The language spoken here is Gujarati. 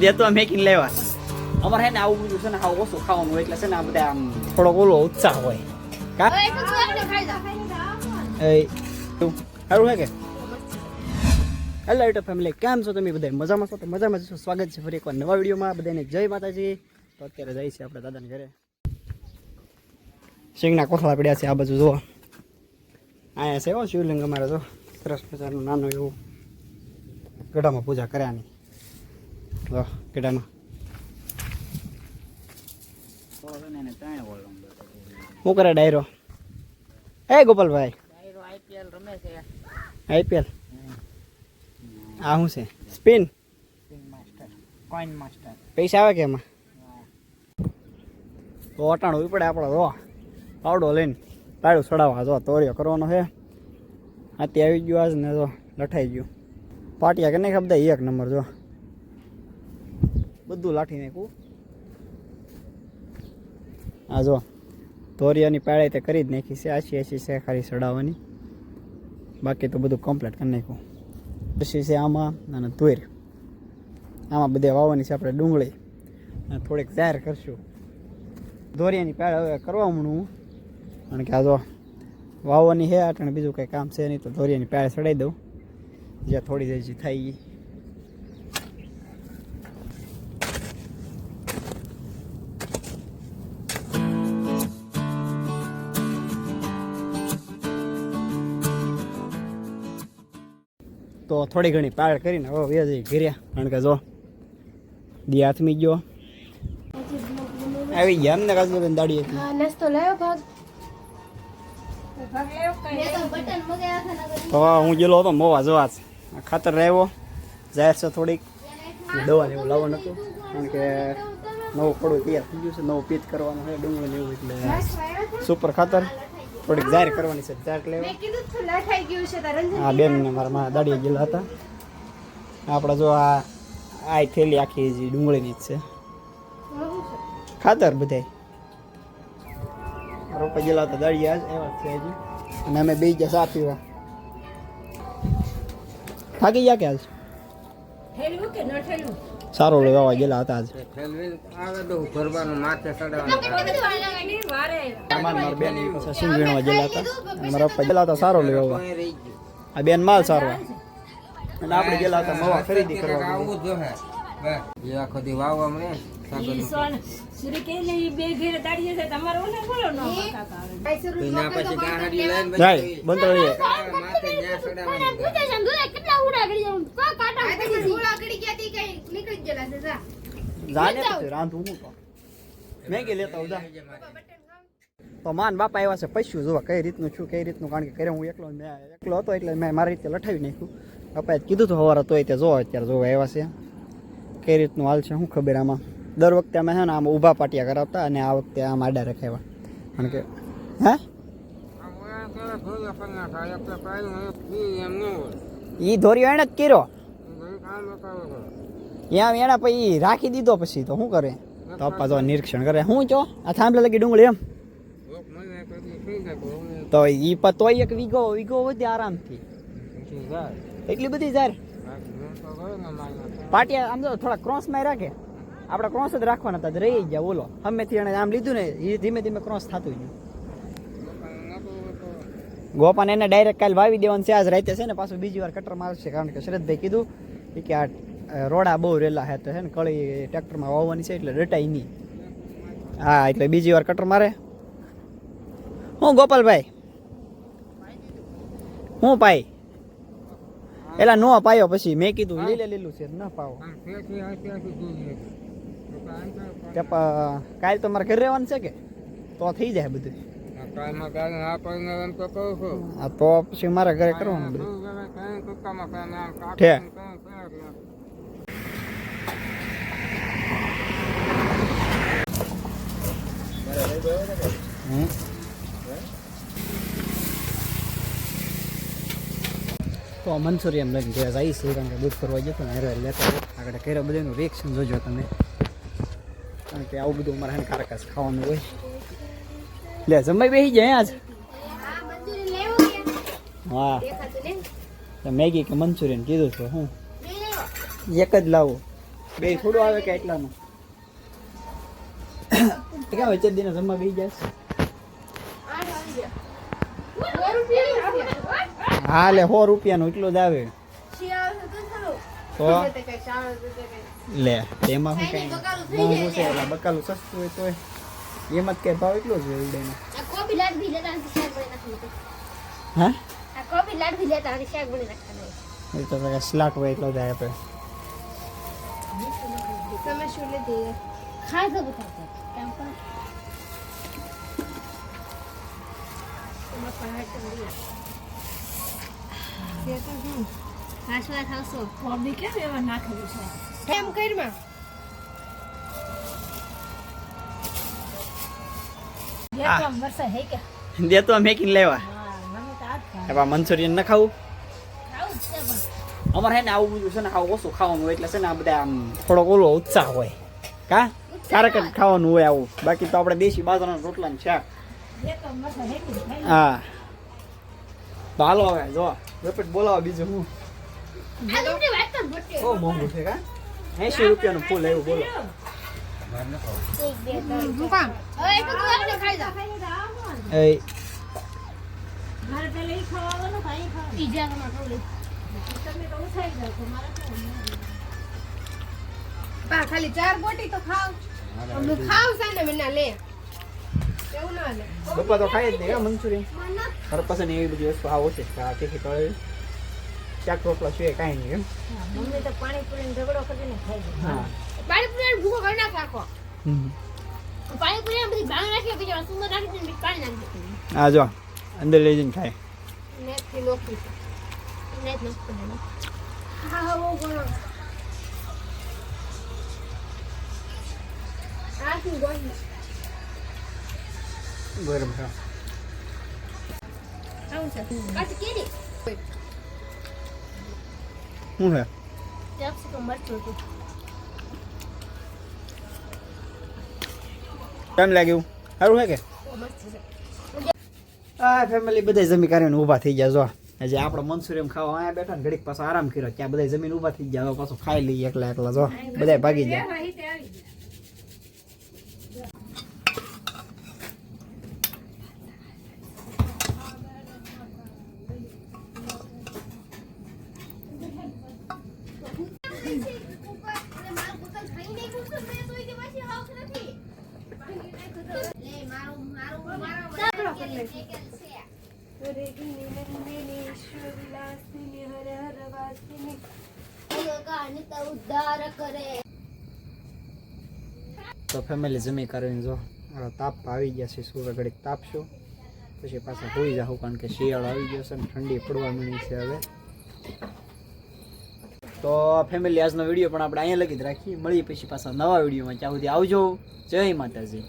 દે તો મેકીને લેવા. અમારે હે ને આવું બધું છે ને આવું ઓછું ખાવાનું એટલે છે ને આ બધા આમ થોડોક ઓલો ઉત્સાહ હોય. સારું હે કે? હેલો યુટ્યુબ ફેમિલી કેમ છો તમે બધા મજામાં છો? તો મજામાં જ છો. સ્વાગત છે ફરી એકવાર નવા વિડીયોમાં. બધાને જય માતાજી. તો અત્યારે જઈએ છીએ આપણે દાદાને ઘરે. સિંગના કોથળા પડ્યા છે આ બાજુ જુઓ. અહીંયા છે હો શિવલિંગ અમારે જો. સરસ મજાનું નાનું એવું ગઢામાં પૂજા કર્યાની. જો ગઢામાં શું ડાયરો એ ગોપાલભાઈ આઈપીએલ આ શું છે સ્પિન કોઈન માસ્ટર પૈસા આવે કે એમાં તો અટાણ હોવી પડે આપણો જો પાવડો લઈને પાડું ચડાવવા જો તોરિયો કરવાનો છે આથી આવી ગયું આજ ને જો લઠાઈ ગયું પાટિયા કે નહીં ખબર એક નંબર જો બધું લાઠી નાખું આ જો, ધોરિયાની પાળે તે કરી જ નાખી છે, આછી આછી છે ખાલી ચડાવવાની બાકી તો બધું કમ્પ્લીટ કરી નાખ્યું. પછી છે આમાં, અને ધોઈર આમાં બધે વાવવાની છે આપણે ડુંગળી. અને થોડીક જાહેર કરશું. દોરિયાની પાળ હવે કરવા માંડું કારણ કે આ જો વાવવાની છે, આટણે બીજું કંઈ કામ છે નહીં, તો ધોરિયાની પાળ ચડાવી દઉં. જ્યાં થોડી જે થઈ ઈ. તો થોડી ઘણી પાળ કરીને હવે વ્યા જઈ ઘેર્યા કારણ કે જો દી હાથમી ગયો. આવી ગયા એમને કાજુ બેન દાડી હતી નાસ્તો લાવ્યો ભાગ. તો હું ગયેલો હતો મોવા જોવા જ. આ ખાતર રહેવો જાહેર છે થોડીક. દવાને એવું લાવવાનું હતું. કારણ કે નવું પડું તૈયાર થઈ ગયું છે. નવું પીત કરવાનું છે ડુંગળી એવું એટલે સુપર ખાતર. થોડીક જાહેર કરવાની છે ચાટ લેવા. મેં કીધું તું થઈ ગયું છે તારે રંજન આ બેન ને મારા માં દાડીએ ગયેલા હતા. આપણે જો આ આ થેલી આખી જે ડુંગળીની જ છે. ખાતર બધાય. રોપા ગયેલા હતા દાડિયા જ એવા છે હજી. અને અમે બે ગયા ચા પીવા. થાકી ગયા કે આજ? સારો લેવા ગયેલા હતા આજ. સિંગ વીણવા ગયેલા હતા? મારા પપ્પા ગયેલા હતા સારો લેવા. આ બેન માલ સારો. અને આપણે ગયેલા હતા મવા ખરીદી કરવા માટે. આવું. જાને પછી રાંધવું હું તો. મેં કે લેતા ઉદા તો માન બાપા આવ્યા છે પૈસું જોવા કઈ રીતનું છું કઈ રીતનું કારણ કે કરે હું એકલો મેં એકલો હતો એટલે મેં મારી રીતે લઠાવી નાખ્યું. બાપાએ કીધું તો સવારે તોય જોવા અત્યારે જોવા આવ્યા છે. કઈ રીતનું હાલ છે શું ખબર આમાં. દર વખતે અમે છે ને આમ ઊભા પાટિયા કરાવતા અને આ વખતે આમ આડા રખાવ્યા કારણ કે હે? ઈ ધોર્યો એને જ કર્યો. ત્યાં એણે પછી રાખી દીધો પછી તો શું કરે? તો પપ્પા તો નિરીક્ષણ કરે. શું છો આ થાંભલે લગી ડુંગળી એમ. તો ઈ પતો એક વીઘો વીઘો વધે આરામથી. એટલી બધી જાર પાટિયા આમ તો થોડા ક્રોસમાં રાખે. આપણે ક્રોસ જ રાખવાના હતા જ રહી ગયા, બોલો. હમેથી એને આમ લીધું ને એ ધીમે ધીમે ક્રોસ થતું ગયું. ગોપાને એને ડાયરેક્ટ કાલે વાવી દેવાનું છે. આજ રાતે છે ને પાછું બીજી વાર કટર મારશે કારણ કે શરદભાઈ કીધું કે આ રોડા બહુ રેલા હે તો છે ને કળી ટ્રેક્ટરમાં વાવવાની છે એટલે ડટાઈ નહીં. હા એટલે બીજી વાર કટર મારે. હું ગોપાલભાઈ? હું પાઈ? એલા નો પાયો પછી મેં કીધું લીલે લીલું છે ન પાવો. કાલ તો મારે ઘરે રહેવાનું છે કે? તો થઈ જાય બધું. તો પછી મારા ઘરે કરવાનું બધું. તો મનસુરી મંચુરિયન લઈને ઘરે જઈએ છે કારણ કે દૂધ કરવા જતો ને હારે લેતો આગળ કર્યો બધાનું રિએક્શન જોજો તમે. કારણ કે આવું બધું અમારે કારકાસ ખાવાનું હોય. લે, જમાઈ બેસી જાય આજ. હા. મેગી કે મંચુરિયન કીધું છે હું એક જ લાવો. બે થોડું આવે કે એટલાનું? કેમ વચ્ચે દિને જમવા બેસી જાય. હા, લે, સો રૂપિયાનું એટલું જ આવે. લે, તેમાં શું કઈ? બકાલું સસ્તું હોય તોય. એમાં જ કે ભાવ એટલો જ હોય આ કોબી લાડ ભી લેતા અને શાક બની નાખવાનું હા? આ કોબી લાડ ભી લેતા અને શાક બની નાખવાનું એ તો હોય એટલો આપણે તમે શું લીધી છે? ખાય તો બતાવતો કેમ પણ? હાંસવા થાવશો એમ કરમાં. વરસાદ હે. કે? દે તો મેકીને લેવા એવા મંચુરિયન ન ખાવું. ખાવું છે અમારે હે ને આવું બધું છે ને આવું ઓછું ખાવાનું હોય એટલે છે ને આ બધા આમ થોડોક ઓલો ઉત્સાહ હોય. કા? ક્યારેક જ ખાવાનું હોય આવું. બાકી તો આપણે દેશી બાજરાના રોટલા ને શાક. હા તો હાલો હવે જો. રેપિડ બોલાવો બીજું હું. બહુ મોંઘું છે કા? એસી રૂપિયાનું ફૂલ એવું બોલો. ખાલી ચાર બોટી તો ખાવ. ખાવ છે. ને વિના લે. એવું ના લે પપ્પા તો ખાય જ નહીં મંચુરિયન. પાસે એવી બધી વસ્તુ આવો છે. કે કે તળેલી શાક રોટલા છે કાંઈ નહીં એમ મમ્મી તો પાણીપુરીનો ઝઘડો કરીને ખાઈ જાય. હા પાણીપુરીનો ભૂકો કરી નાખ રાખો. હમ. પાણીપુરીને બધી ભાંગ નાખી પછી સુંદર નાખી દીધી પાણી નાખી. આ જો અંદર લઈ જઈને ખાય નેટથી નાખી દેવાનું. હા હા બહુ આવું છે. કેરી. શું છે? કેપ્સિકમ મરચું હતું. કેમ લાગ્યું? સારું છે કે. આ ફેમિલી બધા જમી કરીને ઊભા થઈ ગયા જો. હજી આપણે મનસુરિયમ ખાવા અહીંયા બેઠા ને ઘડીક પાછો આરામ કર્યો. ત્યાં બધા જમીન ઊભા થઈ ગયા હવે પાછું ખાઈ લઈએ એકલા એકલા જો. બધા ભાગી ગયા ચાલો કરી લઈશું. હરે ગિની નંદિની શ્રીલાસિની હરે હર વાસિની. ઉદ્ધાર કરે તો ફેમિલી જમી કરીને જો તાપ આવી ગયા છે સૂર્ય ઘડીક તાપશો. પછી પાછા હોઈ જાવ કારણ કે શિયાળો આવી ગયો છે ઠંડી પડવા મળી છે હવે. તો ફેમિલી આજનો વીડિયો પણ આપણે અહીંયા લગી જ રાખીએ. મળીએ પછી પાછા નવા વિડીયોમાં. ત્યાં સુધી આવજો. જય માતાજી.